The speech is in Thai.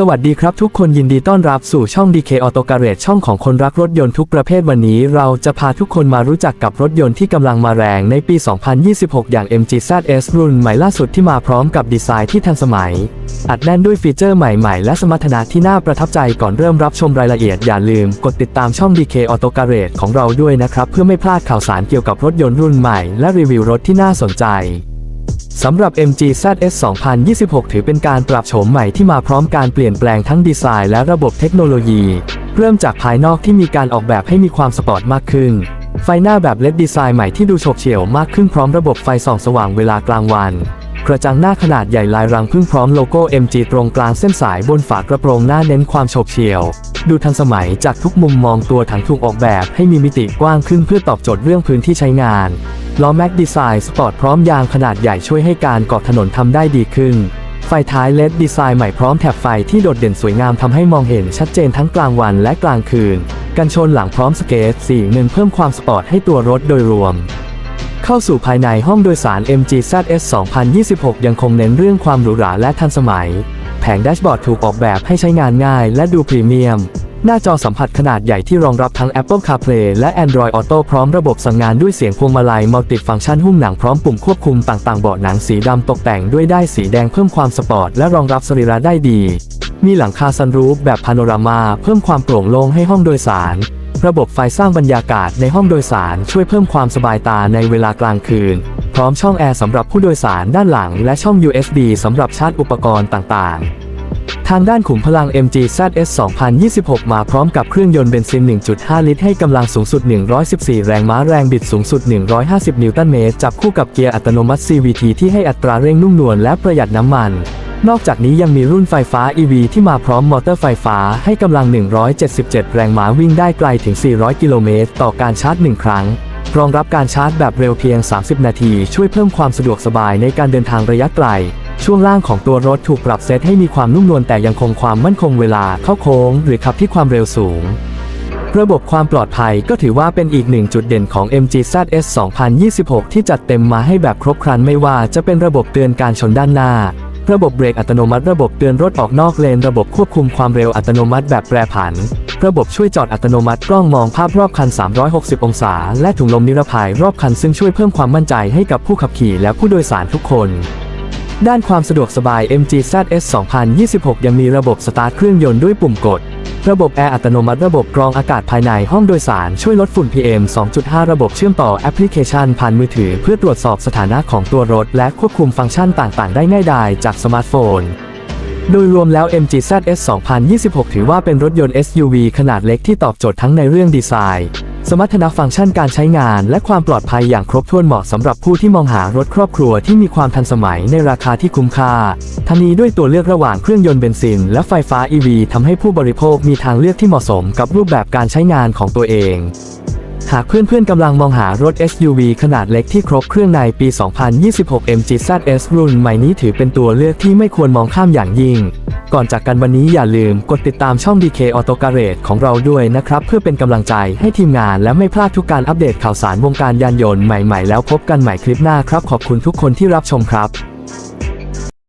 สวัสดีครับทุกคนยินดีต้อนรับสู่ช่อง DK Auto Garage ช่องของคนรักรถยนต์ทุกประเภทวันนี้ เราจะพาทุกคนมารู้จักกับรถยนต์ที่กำลังมาแรงในปี 2026 อย่าง MG ZS รุ่นใหม่ล่าสุดที่มาพร้อมกับดีไซน์ที่ทันสมัย อัดแน่นด้วยฟีเจอร์ใหม่ๆ และสมรรถนะที่น่าประทับใจก่อนเริ่มรับชมรายละเอียดอย่าลืมกดติดตามช่อง DK Auto Garage ของเราด้วยนะครับเพื่อไม่พลาดข่าวสารเกี่ยวกับรถยนต์รุ่นใหม่ และรีวิวรถที่น่าสนใจ สำหรับ MG ZS 2026 ถือเป็นการปรับโฉมใหม่ที่มาพร้อมการเปลี่ยนแปลงทั้งดีไซน์และระบบเทคโนโลยี เริ่มจากภายนอกที่มีการออกแบบให้มีความสปอร์ตมากขึ้น ไฟหน้าแบบเล็ดดีไซน์ใหม่ที่ดูโฉบเฉี่ยวมากขึ้นพร้อมระบบไฟส่องสว่างเวลากลางวัน กระจังหน้าขนาดใหญ่ลายรังพึ่งพร้อมโลโก้ MG ตรงกลางเส้นสายบนฝากระโปรงหน้าเน้นความโฉบเฉี่ยว ดูทันสมัยจากทุกมุมมองตัวถังถูกออกแบบให้มีมิติกว้างขึ้นเพื่อตอบโจทย์เรื่องพื้นที่ใช้งานล้อแม็กดีไซน์สปอร์ตพร้อมยางขนาดใหญ่ช่วยให้การเกาะถนนทำได้ดีขึ้น ไฟท้ายเลดดีไซน์ใหม่พร้อมแถบไฟที่โดดเด่นสวยงามทำให้มองเห็นชัดเจนทั้งกลางวันและกลางคืน กันชนหลังพร้อมสเกตสีหนึ่งเพิ่มความสปอร์ตให้ตัวรถโดยรวม เข้าสู่ภายในห้องโดยสาร MG ZS 2026 ยังคงเน้นเรื่องความหรูหราและทันสมัย แผงแดชบอร์ดถูกออกแบบให้ใช้งานง่ายและดูพรีเมียม หน้าจอสัมผัสขนาดใหญ่ที่รองรับทั้ง Apple CarPlay และ Android Auto พร้อมระบบสั่งงานด้วยเสียงพวงมาลัยมัลติฟังก์ชันหุ้มหนังพร้อมปุ่มควบคุมต่างๆเบาะหนังสีดำตกแต่งด้วยด้ายสีแดงเพิ่มความสปอร์ตและรองรับสรีระได้ดี มีหลังคาซันรูฟแบบพาโนรามาเพิ่มความโปร่งโล่งให้ห้องโดยสาร ระบบไฟสร้างบรรยากาศในห้องโดยสารช่วยเพิ่มความสบายตาในเวลากลางคืน พร้อมช่องแอร์สำหรับผู้โดยสารด้านหลัง และช่อง USB สำหรับชาร์จอุปกรณ์ต่างๆ ทางด้านขุมพลัง MG ZS 2026 มาพร้อมกับเครื่องยนต์เบนซิน 1.5 ลิตร ให้กำลังสูงสุด 114 แรงม้าแรงบิดสูงสุด 150 นิวตันเมตร จับคู่กับเกียร์อัตโนมัติ CVT ที่ให้อัตราเร่งนุ่มนวลและประหยัดน้ำมัน นอกจากนี้ยังมีรุ่นไฟฟ้า EV ที่มาพร้อมมอเตอร์ไฟฟ้าให้กำลัง 177 แรงม้าวิ่งได้ไกลถึง 400 กิโลเมตรต่อการชาร์จ 1 ครั้ง รองรับการชาร์จแบบเร็วเพียง 30 นาที ช่วยเพิ่มความสะดวกสบายในการเดินทางระยะไกล ช่วงล่างของตัวรถถูกปรับเซตให้มีความนุ่มนวลแต่ยังคงความมั่นคงเวลาเข้าโค้ง หรือขับที่ความเร็วสูงระบบความปลอดภัยก็ถือว่าเป็นอีกหนึ่งจุดเด่นของ MG ZS 2026 ที่จัดเต็มมาให้แบบครบครันไม่ว่าจะเป็นระบบเตือนการชนด้านหน้า ระบบเบรกอัตโนมัติระบบเตือนรถออกนอกเลน ระบบควบคุมความเร็วอัตโนมัติแบบแปรผัน ระบบช่วยจอดอัตโนมัติกล้องมองภาพรอบคัน 360 องศา และถุงลมนิรภัยรอบคันซึ่งช่วยเพิ่มความมั่นใจให้กับผู้ขับขี่และผู้โดยสารทุกคน ด้านความสะดวกสบาย MG ZS 2026 ยังมีระบบสตาร์ทเครื่องยนต์ด้วยปุ่มกด ระบบแอร์อัตโนมัติระบบกรองอากาศภายในห้องโดยสารช่วยลดฝุ่น PM 2.5 ระบบเชื่อมต่อแอปพลิเคชันผ่านมือถือ เพื่อตรวจสอบสถานะของตัวรถ และควบคุมฟังก์ชันต่างๆ ได้ง่ายดายจากสมาร์ทโฟน โดยรวมแล้ว MG ZS 2026 ถือว่าเป็นรถยนต์ SUV ขนาดเล็กที่ตอบโจทย์ทั้งในเรื่องดีไซน์ สมรรถนะฟังก์ชันการใช้งานและความปลอดภัยอย่างครบถ้วนเหมาะสำหรับผู้ที่มองหารถครอบครัวที่มีความทันสมัยในราคาที่คุ้มค่า ทั้งนี้ด้วยตัวเลือกระหว่างเครื่องยนต์เบนซินและไฟฟ้า EV ทำให้ผู้บริโภคมีทางเลือกที่เหมาะสมกับรูปแบบการใช้งานของตัวเองหากเพื่อนๆกำลังมองหารถ SUV ขนาดเล็กที่ครบเครื่องในปี 2026 MG ZS รุ่นใหม่นี้ถือเป็นตัวเลือกที่ไม่ควรมองข้ามอย่างยิ่ง ก่อนจากกันวันนี้อย่าลืมกดติดตามช่อง DK Auto Garage ของเราด้วยนะครับ เพื่อเป็นกำลังใจให้ทีมงานและไม่พลาดทุกการอัปเดตข่าวสารวงการยานยนต์ใหม่ๆ แล้วพบกันใหม่คลิปหน้าครับ ขอบคุณทุกคนที่รับชมครับ